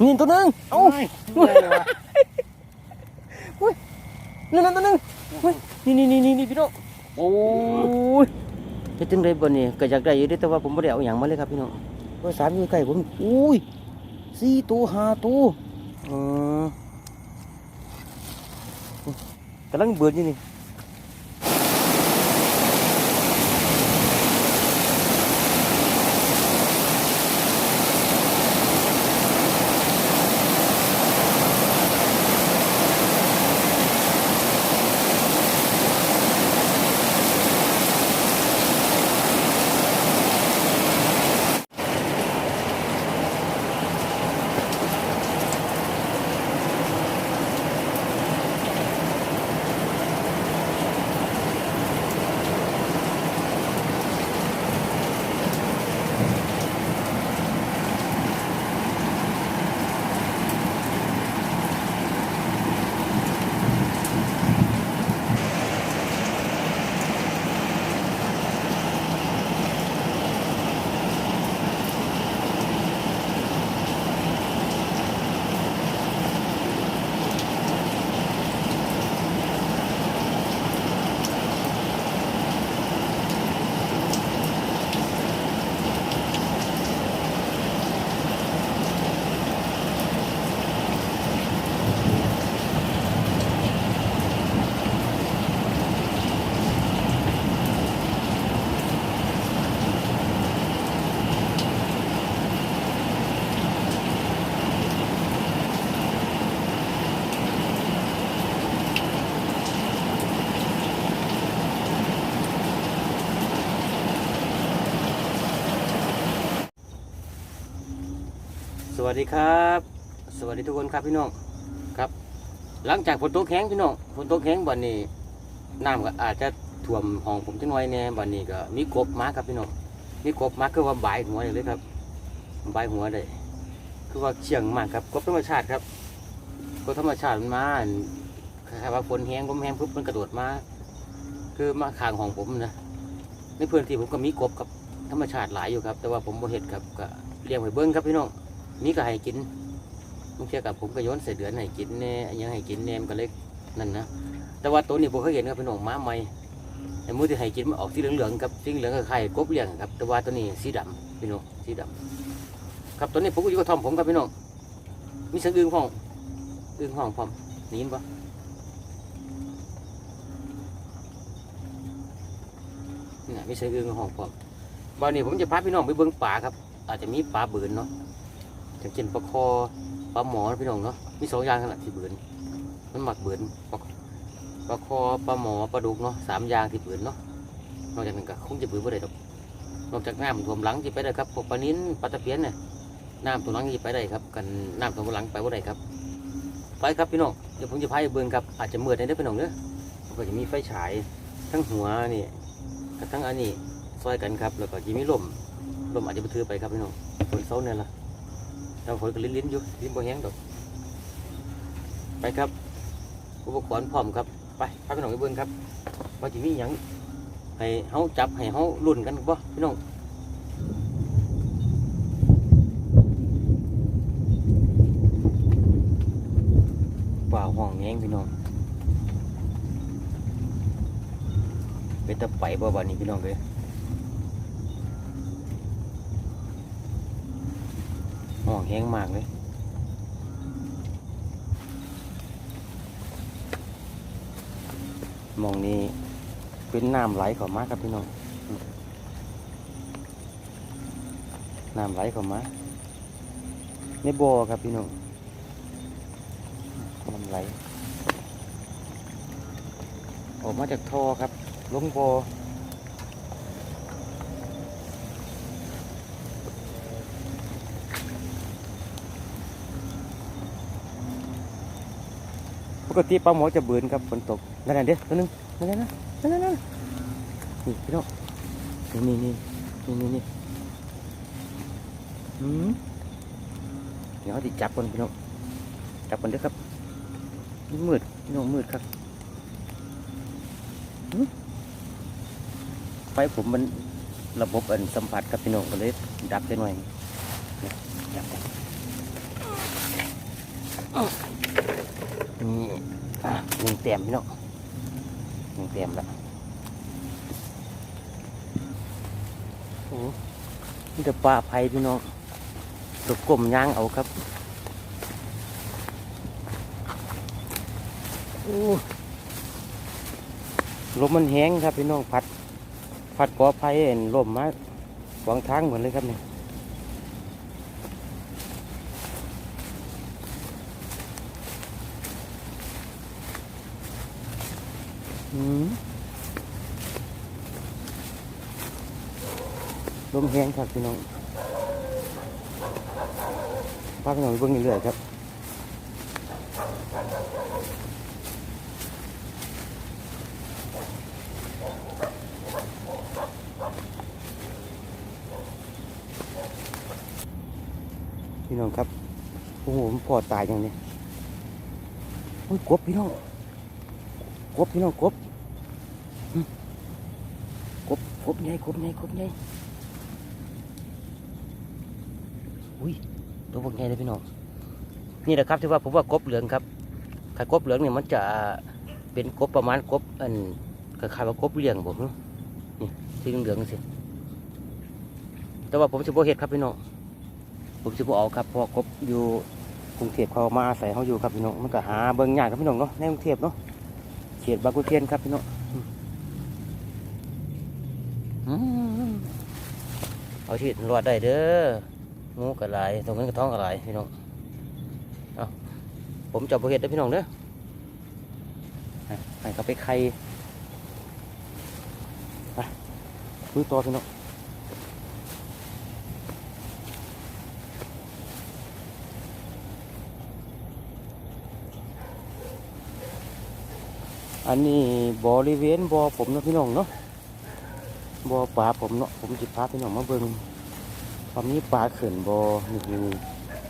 นี่ตัวหนึงเอ้านั่นนั่นตัวหนึงเฮ้ยนี่นี่นี่นี่นี่พี่น้องโอ้ยเฮ็ดจังไดบ่นี่ก็อยากได้อยู่เด้แต่ว่าผมบ่ได้เอาหยังมาเลยครับพี่น้องเบอร์สามอยู่ใกล้ผมอุ้ยสี่ตัวห้าตัวอืมกำลังเบิดอยู่นี่ วัสดีครับ สวัสดีทุกคนครับพี่น้องครับ หลังจากฝนตกแข็งพี่น้องฝนตกแข็งบัดนี้น้ำก็อาจจะท่วมห้องผมจังหน่อยแน่บัดนี้ก็มีกบมาครับพี่น้องมีกบมาคือว่าใบายหัวเลยครับใบหัวเลยคือว่าเชียงมากครับกบธรรมชาติครับกบธรรมชาติมันมาคล้ายๆว่าฝนแห้งลมแห้งปุ๊บมันกระโดดมาคือมาขางห้องผมนะในพื้นที่ผมก็มีกบกับธรรมชาติหลายอยู่ครับ แต่ว่าผมบ่เห็ดครับก็เลี้ยงไว้เบิ้งครับพี่น้อง นี่ก็ให้กินบางเทีกับผมก็ย้อนเศษเดือนให้กินแน่อันยังให้กินแน่มันก็เล็กนั่นนะแต่ว่าตัวนี้ผมเคยเห็นครับพี่น้องม้าใหม่ไอ้มือที่ให้กินมันออกสีเหลืองๆครับสีเหลืองก็ไข่กบเลี้ยงครับแต่ว่าตัวนี้สีดำพี่น้องสีดำครับตัวนี้ผมก็อยู่กับทอมผมครับพี่น้องมีเสียงอึ้งห้องอึ้งห้องพร้อมได้ยินปะนี่นะมีเสียงอึ้งห้องพร้อมวันนี้ผมจะพาพี่น้องไปเบิ้งป่าครับ อาจจะมีปลาเบือนเนาะ อย่างเช่นปลาคอปลาหมอพี่น้องเนาะมีสองอย่างขนาดที่เบือนมันหมักเบือนปลาคอปลาหมอปลาดุกเนาะสามอย่างที่เบือนเนาะนอกจากนั้นก็คงจะเบือนไม่ได้ดอกนอกจากน้ำท่วมหลังจะไปได้ครับพวกปลานิ้นปลาตะเพียนเนี่ยน้ำท่วมหลังจะไปได้ครับ กันน้ำท่วมหลังไปว่าได้ครับไปครับพี่น้องเดี๋ยวผมจะพาไปเบือนครับอาจจะเมืดในเด้พี่น้องเด้อมันก็จะมีไฟฉายทั้งหัวนี่กับทั้งอันนี้ซอยกันครับ แล้วก็จะมีลมลมอาจจะไปถือไปครับพี่น้องฝนเสาเนี่ยล่ะ เราฝนก็ลิ้นลิ้นๆอยู่ลิ้นบ่แห้งดอกไปครับอุปกรณ์พร้อมครับไปพาพี่น้องไปเบิ่งครับว่าจะมีหยังให้เฮาจับให้เฮาลุ้นกันบ่พี่น้องป่าห้องแห้งพี่น้องเป็นตะไปบ่บัดนี้พี่น้องเอ้ย หองแห้งมากเลยมองนี้เป็นน้ำไหลเข้ามาครับพี่น้องน้ำไหลเข้ามาในบ่อครับพี่น้องน้ำไหล ออกมาจากท่อครับ ลงบ่อ ปกติปลาหมอจะเบือนครับฝนตกนั่นน่ะเด้อตัวนึงนั่นนั่นนั่นนั่นนี่พี่น้องนี่นี่นี่นี่นี่นี่อืมเดี๋ยวติจับคนพี่น้องจับคนเด้อครับมืดพี่น้องมืดครับไฟผมมันระบบอันสัมผัสกับพี่น้องก็เลยดับไปหน่อยจับไป นี่หนึ่งแต้มพี่น้องหนึ่งแต้มละโอ้นี่แต่ปลาไผ่พี่น้องตัวกลมย่างเอาครับโอ้ลมมันแห้งครับพี่น้องพัดพัดกอไผ่เห็นลมมาขวางทางเหมือนเลยครับเนี่ย ลมแห้งครับพี่น้องพาพี่น้องเบิ่งเรื่อยๆครับพี่น้องครับ โอ้โหมันพอตายอย่างนี้โอ้ยกบพี่น้องกบพี่น้องกบ กบกบใหญ่กบใหญ่กบใหญ่อุ้ยตัวพวกใหญ่เลยพี่น้องนี่แหละครับที่ว่าผมว่ากบเหลืองครับถ้ากบเหลืองเนี่ยมันจะเป็นกบประมาณกบอันคล้ายๆว่ากบเลี้ยงผมนี่สีเหลืองสิแต่ว่าผมสิบ่เฮ็ดครับพี่น้องผมสิบ่เอาครับเพราะกบอยู่กรุงเทพเขามาอาศัยเขาอยู่ครับพี่น้องมันก็หาเบิ่งยากครับพี่น้องเนาะในกรุงเทพเนาะเขตบางขุนเทียนครับพี่น้อง เอาชีวิตรอดได้เด้องูกระไรตรงนั้นกระท้องกระไรพี่น้องเอาผมจะบเห็ดได้พี่น้องเด้อให้ให้าไปไข่ไปคุยต่อพี่น้องอันนี้บริเวณบ่อผมนะพี่น้องเนาะ บ่อปลาผมเนาะผมจิพาพี่น้องมาเบิ่งความนี้ปลาเขื่อนบ่อนี่นี่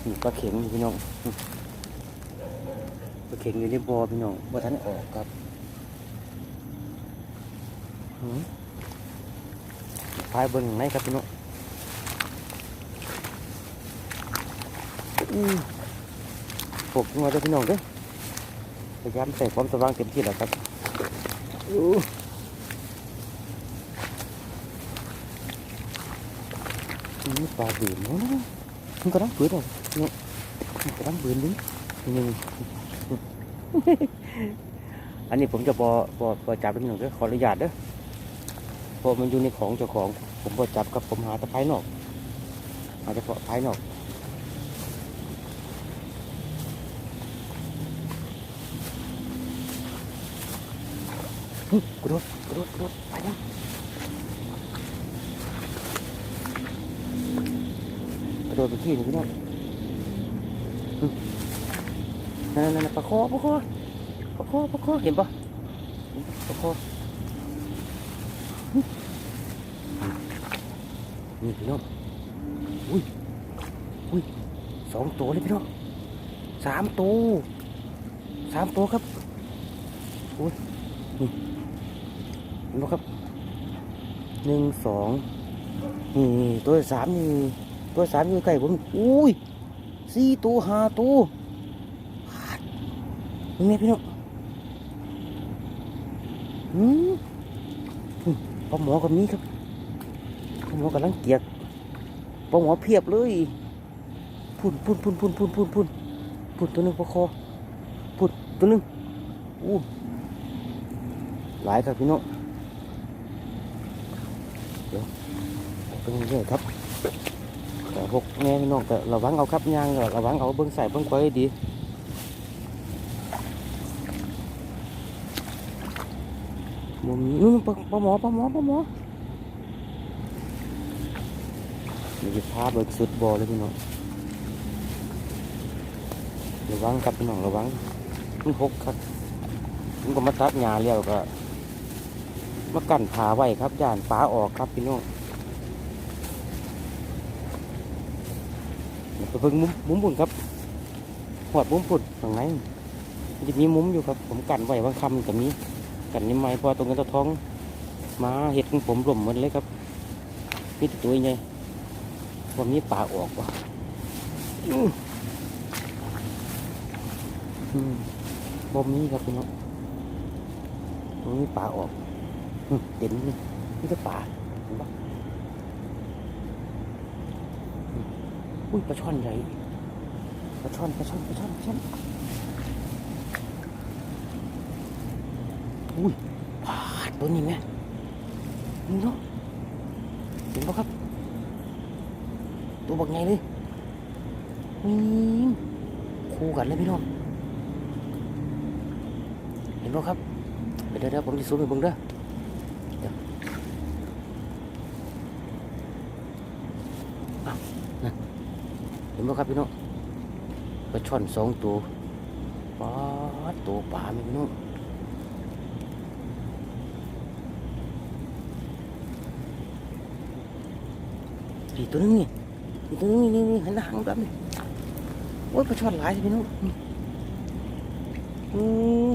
นี่ปลาเข็งพี่น้องปลาเข็งอยู่ในบ่อพี่น้องบ่ทันออกครับหืมพายเบิ่งข้างในครับพี่น้องปกมาเด้อพี่น้องเด้อพยายามใส่ความสว่างเต็มที่แล้วครับอู้นี่ ปลาบืนเนาะมันกำลังบืนเลยเนี่ยมันกำลังบืนนี่นี่นี่อันนี้ผมจะบอบอบอจับพี่น้องเด้อขออนุญาตเด้อเพราะมันอยู่ในของเจ้าของ ผมบอจับกับผมหาแต่ภายนอกหาเฉพาะภายนอกกระโดดกระโดดกระโดดไปแล้วกระโดดไปที่นี่พี่น้องนั่นนั่นปลาคอปลาคอปลาคอปลาคอเห็นปะปะปลาคอนี่พี่น้องอุ้ยอุ้ยสองตัวเลยพี่น้องสามตัวสามตัวครับอุ้ยเห็นไหมครับหนึ่งสองนี่ตัวสามนี่ ตัวสามอยู่ใกล้ผมอุ้ยสี่ตัวห้าตัวขาดยังไงพี่น้องอืมอืมปลาหมอกับนี้ครับปลาหมอกำลังเกียกปลาหมอเพียบเลยพุ่นพุ่นพุ่นพุ่นพุ่นพุ่นพุ่นพุ่นตัวหนึงปลาคอพุ่นตัวหนึงอู้หลายครับพี่น้องเป็นเรื่อยครับ แต่พวกแม่พี่น้องแต่ระวังเอาครับยางระวังเอาเบิ้งใส่เบิ้งไว้ดีมุมนี้นู่นปลาหมอปลาหมอปลาหมอนี่จะพาเบิกสุดบอเลยพี่น้องระวังครับพี่น้องระวังมันหกครับมันก็มาตัดหญ้าแล้วก็มากั้นผาไว้ครับย่านปลาออกครับพี่น้อง ไปเพิ่งมุมมุมบุญครับหอดมุมปุ่นตรงไหนจะมีมุมอยู่ครับ ผมกันไว้บางคำกับนี้กันนี่ไม่พอตรงกันตัวท้องมาเห็ดของผมหล่มหมดเลยครับนี่ตัวใหญ่วันนี้ป่าออกว่ะอือบ่มีครับพี่น้องบ่มีปลาออกเห็นนี่นี่ก็ปลาเห็นปะอืม อุ้ยปลาช่อนใหญ่ปลาช่อนปลาช่อนปลาช่อนปลาช่อนอุ้ยปลาดตัวนี้แม่นี่เนาะเห็นปะครับ ตัวบักไงเลยนี่คู่กันเลยพี่น้องเห็นบ่ครับเดี๋ยวเดี๋ยวผมจะซูมให้เบิ่งเด้อเดี๋ยวอ้าวนั่น เห็นบ่ครับพี่น้องปลาช่อนสองตัวปลาดตัวปลามพี่น้องอีตัวนึงนี่อีตัวนึงนี่นี่นี่เห็นหางแบบนี้โอ้ยปลาช่อนหลายพี่น้องอืม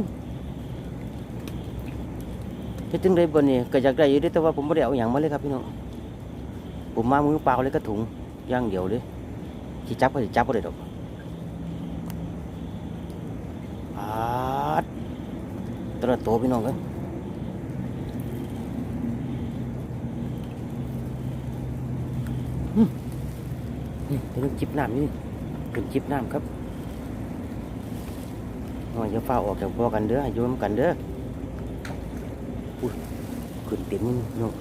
เฮ็ดจังไดบ่นี่ก็อยากได้อยู่เด้แต่ว่าผมบ่ได้เอาหยังมาเลยครับพี่น้องผมมามือเปล่าเลยกระถุงย่างเดียวเลย สิจับก็สิจับบ่ได้ดอกปาดแตละโตวพี่น้องเอ้ยอืมนี่เป็นจิบน้ำนี่เป็นจิบน้ำครับน้อยจะฟ้าออกจากบ่อกันเด้อให้อยู่นำกันเด้อขึ้นเต็มนี่เนาะ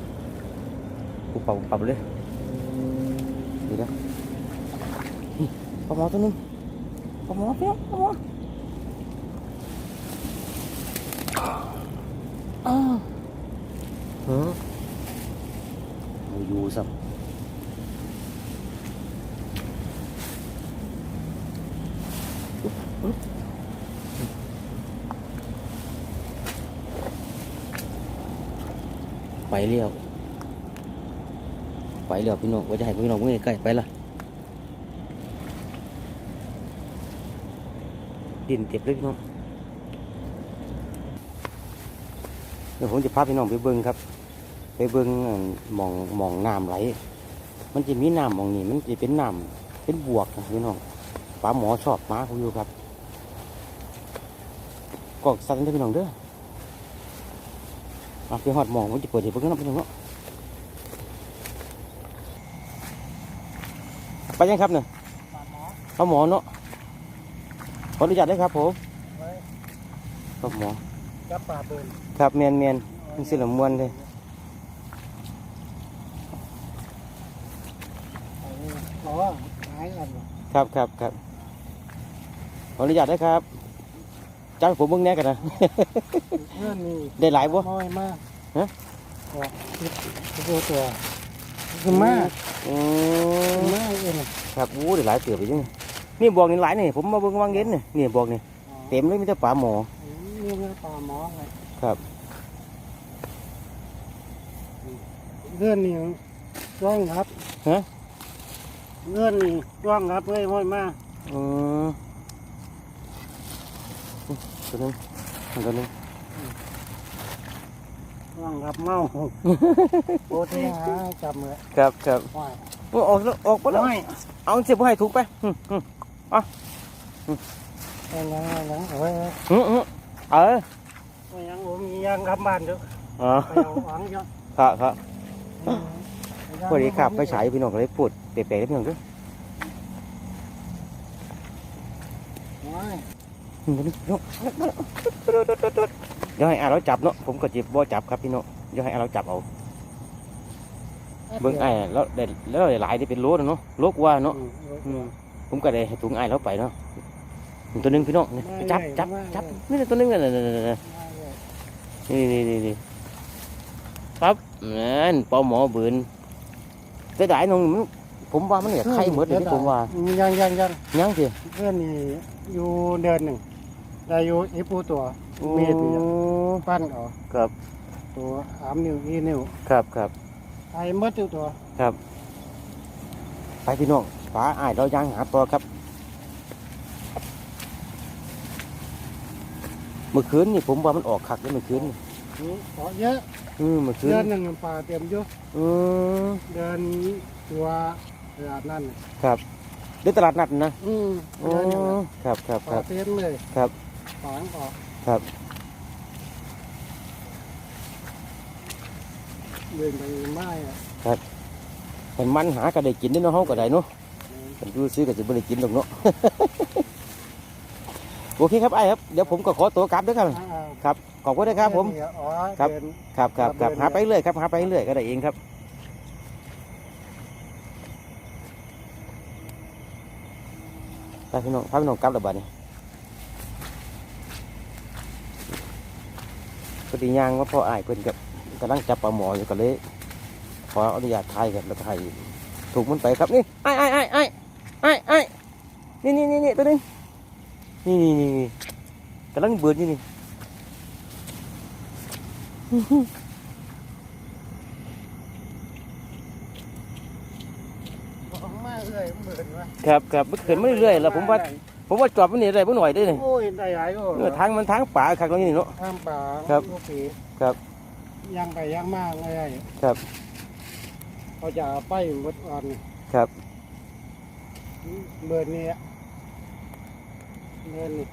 กูเป่าเป่าเลยเดี๋ยวนะนี่ปลาหมอตัว หนึงปลาหมอเปี้ยปลาหมออ้าวเออเอาอยู่สั ดินเจ็บเลยพี่น้องเดี๋ยวผมจะพาพี่น้องไปเบิ้งครับ ไปเบิ้งอั่นหมองหมองน้ำไหล มันจะมีน้ำหมองนี้มันจะเป็นน้ำเป็นบวกนะพี่น้องปลาหมอชอบมาเขาอยู่ครับกอกสั่นเด้อพี่น้องเด้อเอาไปหอดหมองมันจะเปิดให้เบิ่งนะพี่น้องเนาะไปยังครับเนี่ยปลาหมอเนาะข ออนุญาตได้ครับผมปลาหมอกับป่าเบินครับเมียนเมียนมันสิละมวนเลยอ๋อหายอันวะครับครับครับขออนุญาตได้ครับจ้างผมเบิ่งแหน่กันนะเพื่อนนี่ได้หลายบ่น้อยมากฮะออกคิดตัวตัวคือมากอืคือมมากเองครับอู้ได้หลายเติบไปจัง นี่บอกนี่หลายนี่ผมมาเบิ่งวางเย็นนี่นี่บอกนี่เต็มเลยมีแต่ปลาหมอนี่เรื่องป่าหมอไงครับเพื่อนนี่ร่องครับฮะเพื่อนนี่ร่องครับเฮ้ยห้อยมากอืมตัวนึงตัวนึงร่องครับเมาโอ้ที่หาจับมือครับครับห้อยโอ้ออกแล้วออกไปแล้วห้อยเอาเสียบให้ถูกไป อืมอืมเอาหยังเอาหยังเอาไว้ไว้อืมอืมเออเอาหยังผมมีหยังกลับบ้านเด้ออ๋อไปเอาหวังเยอะครับครับอืมสวัสดีครับไปฉายพี่น้องก็เลยพูดเปรย์ๆให้พี่น้องด้วยห้อยอืมพี่น้องเดี๋ยวให้อาเราจับเนาะผมก็จีบบ่จับครับพี่น้องเดี๋ยวให้อาเราจับเอาเบิ่งไอ้แล้วได้แล้วได้หลายได้เป็นโลแล้วเนาะโลกว่าเนาะอืมอืม ผมก็ได้ให้ถุงไอ้เราไปเนาะตัวหนึงพี่น้องนี่ไปจับจับจับนี่ตัวหนึงนั่นนั่นนั่นนั่นนี่นี่นี่นี่ครับนั่นปอหมอบืนแต่ได้น้องมันผมว่ามันเนี่ยไข่หมดเลยที่ผมว่ายังยังยังยังสิเพื่อนนี่อยู่เดือนหนึ่งได้อยู่อีปูตัวเม็ดนี่ปั้นเออกครับตัวสามนิ้วอีนิ้วครับครับ ไอ้หมดอยู่ตัว ไปพี่น้อง ฟ้าอ้ายเรายังหาตัวครับ เมื่อคืนนี่ผมว่ามันออกคักเลยเมื่อคืนนี่นี่เกาะเยอะอืมเมื่อคืนเดือนหนึ่งปลาเต็มอยู่อืมเดือนตัวเดือนนั่นน่ะครับหรือตลาดนัดนะอืมอ๋อเดินอย่างนั้นครับครับปครัลาบเต้นเลยครับฝางออกครับเดินไปไม้อะมันมันหาก็ได้กินได้เนาะเฮาก็ได้เนาะ ผมดูซื้อก็สิบ่ได้กินดอกเนาะ โอเคครับไอ้ครับ เดี๋ยวผมก็ขอตัวกลับเด้วยครับ ครับ ขอบคุณนะครับผม ครับ ครับครับครับหาไปเรื่อยครับหาไปเรื่อยก็ได้เองครับไปพี่น้องพาพี่น้องกลับแล้วบัดนี้พอดีย่างว่าพ่ออ้ายเพิ่นกับกำลังจับปลาหมออยู่ก็เลย ขออนุญาตถ่ายครับแล้วก็ถ่ายถูกมันไปครับนี่ไอ้ไอ้ไอ้ไอ้ นี่นี่นี่นี่ตัวหนึงนี่นี่นี่นี่กำลังเบิดนี่นี่ของมาเรื่อยเหมือนวะครับครับมันขึ้นมาเรื่อยๆแล้วผมว่าผมว่าจอดมันนี่ได้บ่หน่อยได้นี่โอ้ยได้หลายโอ้เออทางมันทางป่าคักตรงนี้เนาะข้ามป่าครับลูกผีครับย่างไปย่างมากเลยครับเขาจะเอาไปหมดอ่อนครับเบิร์น นี่อะเบิร์นนี่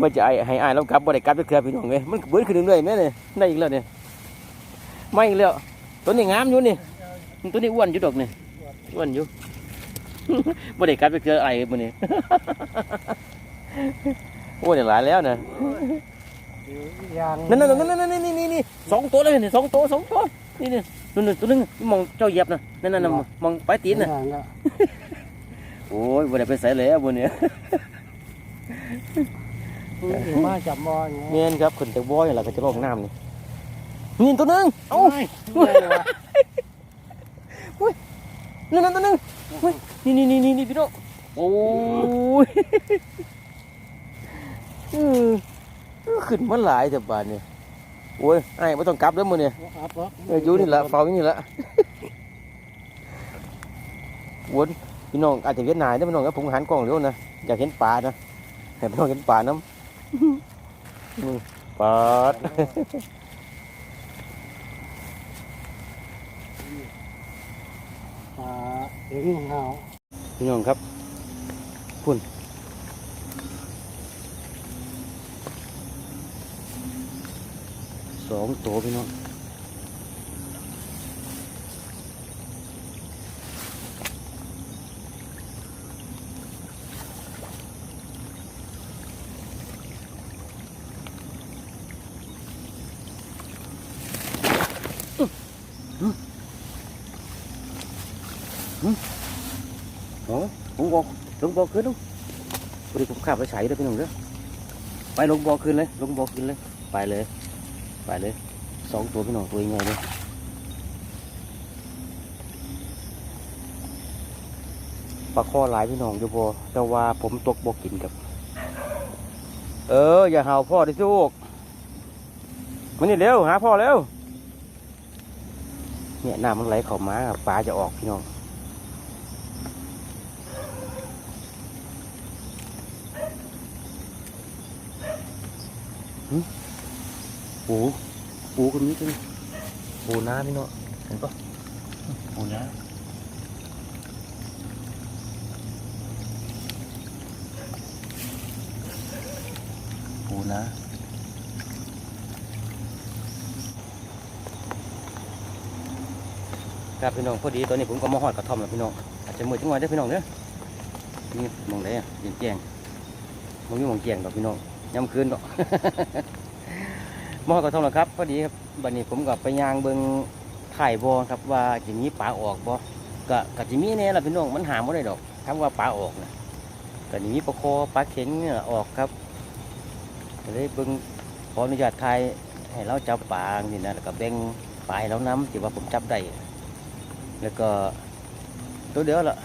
มันจะไอ้ให้อ้ายเรากลับบ่ได้กลับไปเครือพี่น้องเอ้ยมันเบิ้นขึ้นเรื่อยๆแม่นี่ได้อีกแล้วเนี่ยไม่อีกแล้วตัวนี้งามอยู่นี่ตัวนี้อ้วนอยู่ดอกนี่อ้วนอยู่ บ่ได้กลับไปเครือไอ้มื้อนี้ โอ้ยหลายแล้วนะยางนั่นนั่นนั่นนั่นนี่นี่นี่สองตัวเลยนี่สองตัวสองตัวนี่นี่นู่นๆตัวนึงมองเจ้าเหยียบนะนั่นนั่นๆมองปลายตีนน่ะยางก็โอ้ยบ่ได้ไปใส่แล้วบ่เนี่ย อยู่มาจับมออย่างเมีเงี้ยนครับขึ้นจากบ่อยแล้วก็จะลงน้ำนี่นี่ตัวหนึงเอ้าไม่ไม่เลยนั่นนั่นตัวหนึงเฮ้ยนี่นี่นี่นี่นี่พี่น้องโอ้ยเออขึ้นมาหลายแต่บาดเนี่ยโอ้ยไอ้ไม่ต้องกลับแล้วมื้อเนี่ยอัพเหรอเอออยู่นี่ละเฝ้าอยู่นี่ละวนพี่น้องอาจจะเวียนนายนะพี่น้องครับผมหันกล้องเร็วนะอยากเห็นปลานะ ให้พี่น้องเห็นปลาน้ำอืมปลาดอ่าเห็นเงาพี่น้องครับพุ่นสองตัวพี่น้องโอ้ลงบ่อลง บ่อขึ้นลูกพอดีผมขับไปใส่ด้วยพี่น้องเด้อไปลงบ่อขึ้นเลยลงบ่อขึ้นเลย ไปเลย ไปเลยสองตัวพี่น้องตัวยังไงเลยปลาข้อหลายพี่น้องอยู่บ่แต่ว่าผมตกบ่กินกับ เออ อย่าเห่าพ่อดิลูกมันนี่เร็วหาพ่อเร็วเนี่ยน้ำมันไหลเข้ามาปลาจะออกพี่น้อง ปูปูก็มีจังปูน้าพี่เนาะเห็นปะปูน้าปูน้าครับพี่น้องพอดีตอนนี้ผมก็มาหอดกระท่อมแล้วพี่น้องอาจจะมืดจังหวะได้อพี่น้องเด้อนี่มองได้อะเย็นแจ้งมองนี่มองแจ้งดอกพี่น้อง ย้ำคืนดอกมอก็ทงแล้วครับพอดีครับบัดนี้ผมกับไปยางเบิงถ่ายบอครับว่าจะมีปลาออกบ่ก็ก็จะมีแน่ละพี่น้องมันหาไม่ได้ดอกคำว่าปลาออกนะก็จะมีปลาคอปลาเข็งเนี่ยออกครับเลยเบิงขออนุญาตถ่ายให้เราจับปลานี่นะแล้วก็แบ่งปลาให้เราน้ำที่ว่าผมจับได้แล้วก็ตัวเดียวละ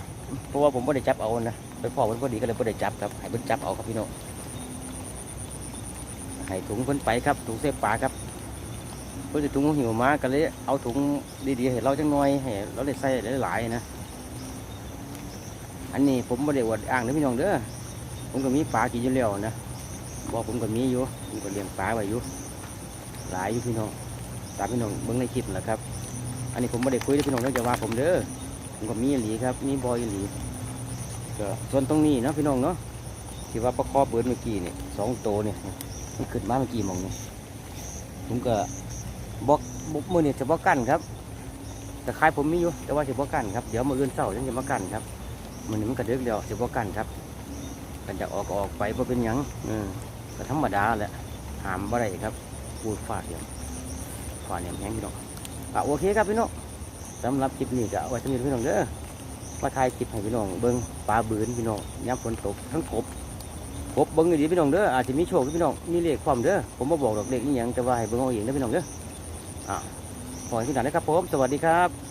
เพราะว่าผมไม่ได้จับเอานะไปพ่อมันพอดีก็เลยไม่ได้จับครับให้เพิ่นจับเอาครับพี่น้อง ให้ถุงเพิ่นไปครับถุงเสพปลาครับเพิ่นจะถุงหิวมาก็เลยเอาถุงดีๆให้เราจังหน่อยให้เราได้ใส่หลายๆนะ อันนี้ผมไม่ได้อวดอ้างนะพี่น้องเด้อผมก็มีปลากินอยู่แล้วนะบอกผมก็มีอยู่ผมก็เลี้ยงปลาไว้อยู่หลายอยู่พี่น้องตามพี่น้องเบิ่งในคลิปแหละครับ อันนี้ผมไม่ได้คุยกับพี่น้องเด้อจะว่าผมเด้อผมก็มีหลีครับ มีบอยหลีก็ส่วนตรงนี้นะพี่น้องเนาะที่ว่าประคอบเบิร์ดเมื่อกี้เนี่ยสองโตวเนี่ย มันขึ้นมาเมื่อกี้มองนี่ผมก็บอกบอกมือเนี่ยจะบอกกันครับแต่คลายผมมีอยู่แต่ว่าจะบอกกันครับเดี๋ยวมืออื่นเศร้ายังจะบอกกันครับมันนี้มันกระเดึกเดียวจะบอกกันครับกันจะออกออกไปเพราะเป็นยังเออก็ธรรมดาแหละหามบ่ได้ครับพูดฟาดเดียวฟาดเนี่ยแห้งพี่น้องอะโอเคครับพี่น้องสำหรับคลิปนี้ก็เอาไว้สำหรับพี่น้องเด้อมาถ่ายคลิปให้พี่น้องเบิ้งปลาบืนพี่น้องย้ำฝนตกทั้งกบ กบเบิ้งดีพี่น้องเด้ออาจจะมีโชคพี่น้องมีเลขความเด้อผมมาบอกดอกเลขนี่ยังจะว่าให้เบิ้งเอาเองเด้อพี่น้องเด้ออ่าขอให้ทุกท่านนะครับผมสวัสดีครับ